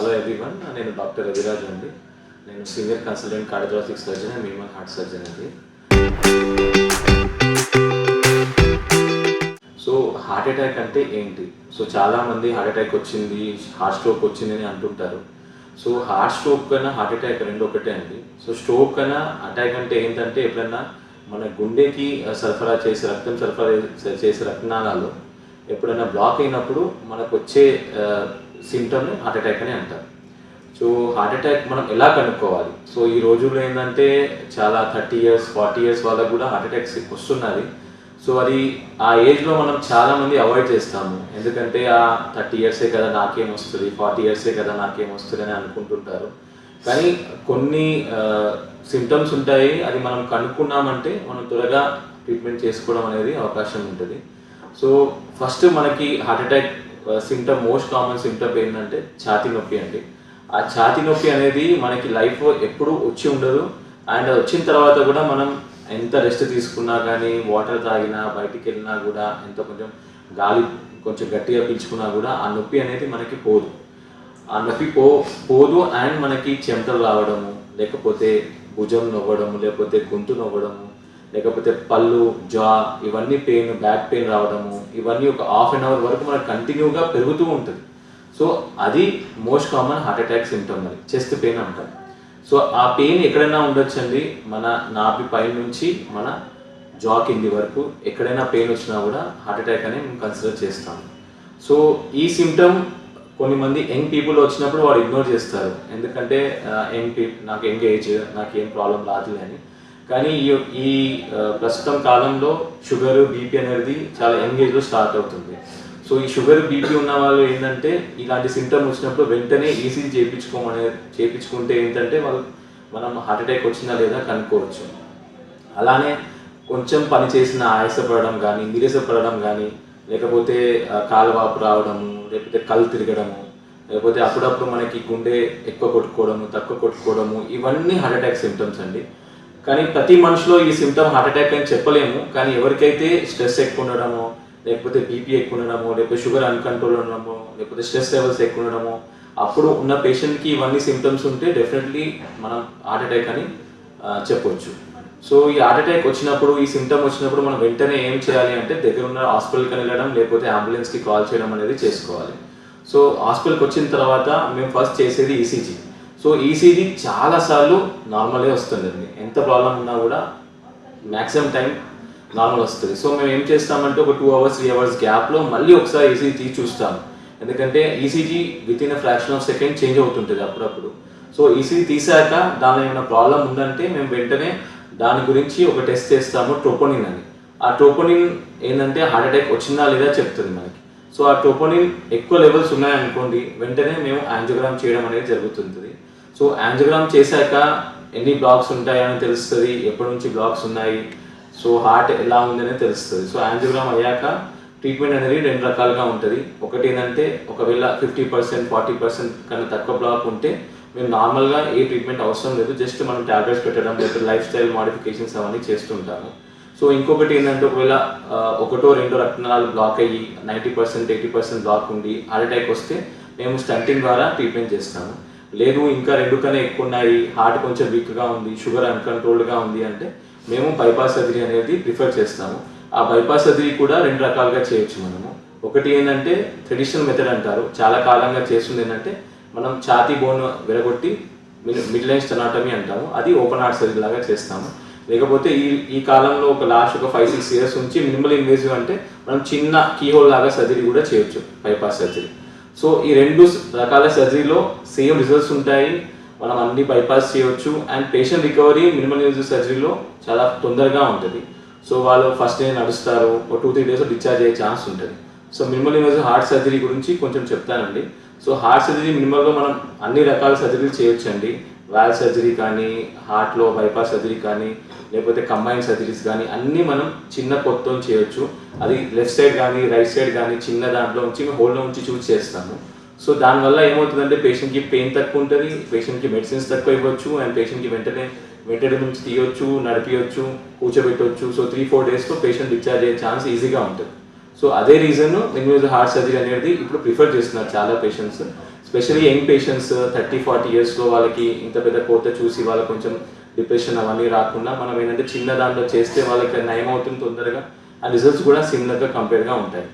Hello everyone uh, నేను doctor Raviraj అండి. నేను senior consultant cardiologic surgeon and minimal heart surgeon అండి. సో హార్ట్ అటాక్ అంటే ఏంటి? సో చాలామంది హార్ట్ అటాక్ వచ్చింది హార్ట్ స్ట్రోక్ వచ్చింది అని అంటుంటారు. సో హార్ట్ స్ట్రోక్ కన్నా హార్ట్ అటాక్ రెండు ఒకటే అండి. సో స్ట్రోక్ కన్నా అటాక్ అంటే ఏంటంటే ఎప్పుడన్నా మన గుండెకి సరఫరా చేసే రక్తం సరఫరా చేసే రక్తనాళాలు ఎప్పుడైనా బ్లాక్ అయినప్పుడు మనకు వచ్చే సిమ్టమ్ని హార్ట్ అటాక్ అని అంటారు. సో హార్ట్ అటాక్ మనం ఎలా కనుక్కోవాలి? సో ఈ రోజుల్లో ఏంటంటే చాలా థర్టీ ఇయర్స్ ఫార్టీ ఇయర్స్ వాళ్ళకు కూడా హార్ట్ అటాక్స్ వస్తున్నది సో అది ఆ ఏజ్లో మనం చాలామంది అవాయిడ్ చేస్తాము. ఎందుకంటే ఆ థర్టీ ఇయర్సే కదా నాకేం వస్తుంది ఫార్టీ ఇయర్సే కదా నాకేం వస్తుంది అని అనుకుంటుంటారు. కానీ కొన్ని సిమ్టమ్స్ ఉంటాయి. అది మనం కనుక్కున్నామంటే మనం త్వరగా ట్రీట్మెంట్ చేసుకోవడం అనేది అవకాశం ఉంటుంది. సో ఫస్ట్ మనకి heart attack symptom most common symptom ఏంటంటే ఛాతీ నొప్పి అండి. ఆ ఛాతీ నొప్పి అనేది మనకి లైఫ్ ఎప్పుడు వచ్చి ఉండదు. అండ్ అది వచ్చిన తర్వాత కూడా మనం ఎంత రెస్ట్ తీసుకున్నా కానీ వాటర్ తాగినా బయటికి వెళ్ళినా కూడా ఎంత కొంచెం గాలి కొంచెం గట్టిగా పీల్చుకున్నా కూడా ఆ నొప్పి అనేది మనకి పోదు. ఆ నొప్పి పో పోదు అండ్ మనకి చెమటలు రావడము లేకపోతే భుజం నవ్వడము లేకపోతే గొంతు నవ్వడము లేకపోతే పళ్ళు జా ఇవన్నీ పెయిన్ బ్యాక్ పెయిన్ రావడము ఇవన్నీ ఒక హాఫ్ అన్ అవర్ వరకు మనకు కంటిన్యూగా పెరుగుతూ ఉంటుంది. సో అది most common heart attack symptom అది చెస్ట్ పెయిన్ అంటారు సో ఆ పెయిన్ ఎక్కడైనా ఉండొచ్చండి మన నాభి పై నుంచి మన జా కింది వరకు ఎక్కడైనా పెయిన్ వచ్చినా కూడా హార్ట్ అటాక్ అని మేము కన్సిడర్ చేస్తాము సో ఈ సిమ్టమ్ కొన్ని మంది యంగ్ పీపుల్ వచ్చినప్పుడు వాడు ఇగ్నోర్ చేస్తారు. ఎందుకంటే యంగ్ పీ నాకు యంగ్ ఏజ్ నాకు ఏం ప్రాబ్లం రాదు అని. కానీ ఈ ఈ ప్రస్తుతం కాలంలో షుగర్ బీపీ అనేది చాలా యంగ్ ఏజ్లో స్టార్ట్ అవుతుంది. సో ఈ షుగర్ బీపీ ఉన్న వాళ్ళు ఏంటంటే ఇలాంటి సింటమ్ వచ్చినప్పుడు వెంటనే ఈసీ చేయించుకోమనే చేయించుకుంటే ఏంటంటే వాళ్ళు మనం హార్ట్ అటాక్ వచ్చిందా లేదా కనుక్కోవచ్చు. అలానే కొంచెం పని చేసిన ఆయాసపడడం కానీ నీరసపడడం కానీ లేకపోతే కాలువాపు రావడము లేకపోతే కళ్ళు తిరగడము లేకపోతే అప్పుడప్పుడు మనకి గుండె ఎక్కువ కొట్టుకోవడము తక్కువ కొట్టుకోవడము ఇవన్నీ హార్ట్ అటాక్ సిమ్టమ్స్ అండి. కానీ ప్రతి మనిషిలో ఈ సిమ్టమ్ హార్ట్ అటాక్ అని చెప్పలేము. కానీ ఎవరికైతే స్ట్రెస్ ఎక్కువ ఉండడమో లేకపోతే బీపీ ఎక్కువ ఉండడమో లేకపోతే షుగర్ అన్కంట్రోల్ ఉండడమో లేకపోతే స్ట్రెస్ లెవెల్స్ ఎక్కువ ఉండడమో అప్పుడు ఉన్న పేషెంట్కి ఇవన్నీ సిమ్టమ్స్ ఉంటే డెఫినెట్లీ మనం హార్ట్ అటాక్ అని చెప్పొచ్చు. సో ఈ హార్ట్ అటాక్ వచ్చినప్పుడు ఈ సిమ్టమ్ వచ్చినప్పుడు మనం వెంటనే ఏం చేయాలి అంటే దగ్గర ఉన్న హాస్పిటల్కి వెళ్ళడం లేకపోతే అంబులెన్స్కి కాల్ చేయడం అనేది చేసుకోవాలి. సో హాస్పిటల్కి వచ్చిన తర్వాత మేము ఫస్ట్ చేసేది ఈసీజీ సో ఈసీజీ చాలాసార్లు నార్మలే వస్తుందండి. ఎంత ప్రాబ్లం ఉన్నా కూడా మ్యాక్సిమం టైం నార్మల్ వస్తుంది. సో మేము ఏం చేస్తామంటే ఒక టూ అవర్స్ త్రీ అవర్స్ గ్యాప్లో మళ్ళీ ఒకసారి ఈసీజీ తీసి చూస్తాం. ఎందుకంటే ECG with in a fraction of second change అవుతుంటుంది అప్పుడప్పుడు. సో ఈసీజీ తీసాక దానిలో ఏమైనా ప్రాబ్లం ఉందంటే మేము వెంటనే దాని గురించి ఒక టెస్ట్ చేస్తాము ట్రోపోనిన్ అని. ఆ ట్రోపోనిన్ ఏంటంటే హార్ట్ అటాక్ వచ్చిందా లేదా చెప్తుంది మనకి. సో ఆ ట్రోపోనిన్ ఎక్కువ లెవెల్స్ ఉన్నాయనుకోండి వెంటనే మేము యాంజియోగ్రామ్ చేయడం అనేది జరుగుతుంటుంది. సో యాంజియోగ్రామ్ చేశాక ఎన్ని బ్లాక్స్ ఉంటాయని తెలుస్తుంది ఎప్పటి నుంచి బ్లాక్స్ ఉన్నాయి సో హార్ట్ ఎలా ఉందనే తెలుస్తుంది. సో యాంజియోగ్రామ్ అయ్యాక ట్రీట్మెంట్ అనేది రెండు రకాలుగా ఉంటుంది. ఒకటి ఏంటంటే ఒకవేళ ఫిఫ్టీ పర్సెంట్ ఫార్టీ పర్సెంట్ కన్నా తక్కువ బ్లాక్ ఉంటే మేము నార్మల్గా ఏ ట్రీట్మెంట్ అవసరం లేదు జస్ట్ మనం టాబ్లెట్స్ పెట్టడం లేకపోతే లైఫ్ స్టైల్ మాడిఫికేషన్స్ అవన్నీ చేస్తుంటాము. సో ఇంకొకటి ఏంటంటే ఒకవేళ ఒకటో రెండో రక్తనాళాలు బ్లాక్ అయ్యి ninety percent eighty percent block ఉండి హార్ట్ అటాక్ వస్తే మేము స్టంటింగ్ ద్వారా ట్రీట్మెంట్ చేస్తాము. లేదు ఇంకా రెండు కన్నా ఎక్కువ ఉన్నాయి హార్ట్ కొంచెం వీక్గా ఉంది షుగర్ అన్కంట్రోల్డ్గా ఉంది అంటే మేము బైపాస్ సర్జరీ అనేది ప్రిఫర్ చేస్తాము. ఆ బైపాస్ సర్జరీ కూడా రెండు రకాలుగా చేయొచ్చు మనము. ఒకటి ఏంటంటే ట్రెడిషనల్ మెథడ్ అంటారు. చాలా కాలంగా చేస్తుంది ఏంటంటే మనం ఛాతీ బోన్ విరగొట్టి మిడ్ లైన్ స్టెనాటమీ అంటాము. అది ఓపెన్ హార్ట్ సర్జరీ లాగా చేస్తాము. లేకపోతే ఈ ఈ కాలంలో ఒక లాస్ట్ ఒక ఫైవ్ సిక్స్ ఇయర్స్ నుంచి మినిమల్ ఇన్వేజివ్ అంటే మనం చిన్న కీహోల్ లాగా సర్జరీ కూడా చేయొచ్చు బైపాస్ సర్జరీ. సో ఈ రెండు రకాల సర్జరీలో సేమ్ రిజల్ట్స్ ఉంటాయి. మనం అన్ని బైపాస్ చేయొచ్చు. And patient recovery minimal use సర్జరీలో చాలా తొందరగా ఉంటుంది. సో వాళ్ళు ఫస్ట్ డే నడుస్తారు. ఒక టూ త్రీ డేస్ డిశ్చార్జ్ అయ్యే ఛాన్స్ ఉంటుంది. So minimal use heart surgery గురించి కొంచెం చెప్తానండి. సో హార్ట్ సర్జరీ మినిమల్గా మనం అన్ని రకాల సర్జరీలు చేయొచ్చండి. వాల్ సర్జరీ కానీ హార్ట్లో బైపాస్ సర్జరీ కానీ లేకపోతే కంబైన్ సర్జరీస్ కానీ అన్నీ మనం చిన్న పొత్తం చేయొచ్చు. అది లెఫ్ట్ సైడ్ కానీ రైట్ సైడ్ కానీ చిన్న దాంట్లో ఉంచి హోల్లో ఉంచి చూస్ చేస్తాము. సో దానివల్ల ఏమవుతుందంటే పేషెంట్కి పెయిన్ తక్కువ ఉంటుంది పేషెంట్కి మెడిసిన్స్ తక్కువ ఇవ్వచ్చు అండ్ పేషెంట్కి వెంటనే వెంటనే నుంచి తీయొచ్చు నడిపియొచ్చు కూర్చోబెట్టవచ్చు సో త్రీ ఫోర్ డేస్లో పేషెంట్ డిశ్చార్జ్ అయ్యే ఛాన్స్ ఈజీగా ఉంటుంది. సో అదే రీజన్ మినిమల్ హార్ట్ సర్జరీ అనేది ఇప్పుడు ప్రిఫర్ చేస్తున్నారు చాలా patients specially young patients thirty forty ఇయర్స్లో వాళ్ళకి ఇంత పెద్ద కోత చూసి వాళ్ళకి కొంచెం డిప్రెషన్ అవన్నీ రాకుండా మనం ఏంటంటే చిన్న దాంట్లో చేస్తే వాళ్ళకి నయం అవుతుంది తొందరగా. ఆ రిజల్ట్స్ కూడా సిమిలర్గా కంపేర్గా ఉంటాయి.